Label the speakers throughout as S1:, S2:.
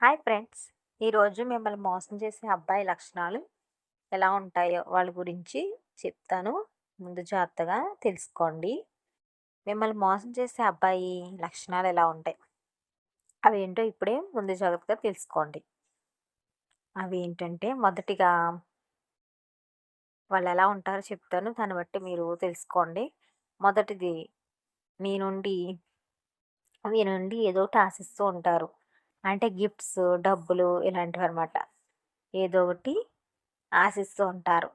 S1: Hi friends. ఈరోజు మిమ్మల్ని మోసం చేసే అబ్బాయి లక్షణాలు ఎలా ఉంటాయో వాళ్ళ గురించి చెప్తాను. ముందు జాగ్రత్తగా తెలుసుకోండి. మిమ్మల్ని మోసం చేసే అబ్బాయి లక్షణాలు ఎలా ఉంటాయి? అవి ఏంటో ఇప్పుడే ముందు జాగ్రత్తగా తెలుసుకోండి. అవి ఏంటంటే మొదటిగా వాళ్ళు ఎలా ఉంటారో చెప్తాను. దాన్ని బట్టి మీరు తెలుసుకోండి. మొదటిది మీ నుండి మీ నుండి ఏదో ఒకటి ఆశిస్తూ ఉంటారు. అంటే గిఫ్ట్స్ డబ్బులు ఇలాంటివి అనమాట ఏదో ఒకటి ఆశిస్తూ ఉంటారు.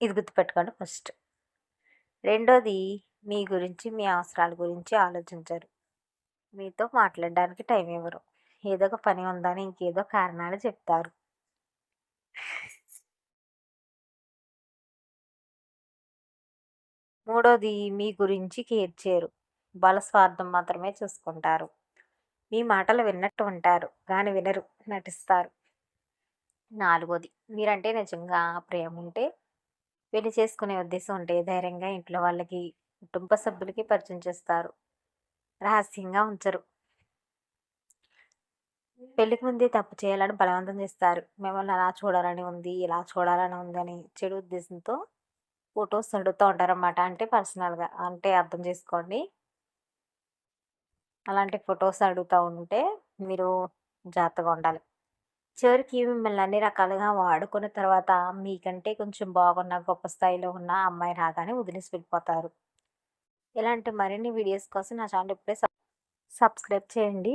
S1: ఇది గుర్తుపెట్టుకోండి ఫస్ట్. రెండోది మీ గురించి మీ అవసరాల గురించి ఆలోచించరు. మీతో మాట్లాడడానికి టైం ఇవ్వరు. ఏదో ఒక పని ఉందని ఇంకేదో కారణాలు చెప్తారు. మూడోది మీ గురించి కేర్ చేయరు. బల స్వార్థం మాత్రమే చూసుకుంటారు. మీ మాటలు విన్నట్టు ఉంటారు. కానీ వినరు నటిస్తారు. నాలుగోది మీరంటే నిజంగా ప్రేమ ఉంటే పెళ్ళి చేసుకునే ఉద్దేశం ఉంటే ధైర్యంగా ఇంట్లో వాళ్ళకి కుటుంబ సభ్యులకి పరిచయం చేస్తారు. రహస్యంగా ఉంచరు. పెళ్ళికి ముందే తప్పు చేయాలని బలవంతం చేస్తారు. మిమ్మల్ని అలా చూడాలని ఉంది ఇలా చూడాలని ఉందని చెడు ఉద్దేశంతో ఫొటోస్ అడుగుతూ ఉంటారన్నమాట. అంటే పర్సనల్గా అంటే అర్థం చేసుకోండి. అలాంటి ఫొటోస్ అడుగుతూ ఉంటే మీరు జాగ్రత్తగా ఉండాలి. చివరికి మిమ్మల్ని అన్ని రకాలుగా వాడుకున్న తర్వాత మీకంటే కొంచెం బాగున్న గొప్ప స్థాయిలో ఉన్న అమ్మాయి రాగానే వదిలేసి వెళ్ళిపోతారు. ఇలాంటి మరిన్ని వీడియోస్ కోసం నా ఛానల్ ఇప్పుడే సబ్స్క్రైబ్ చేయండి.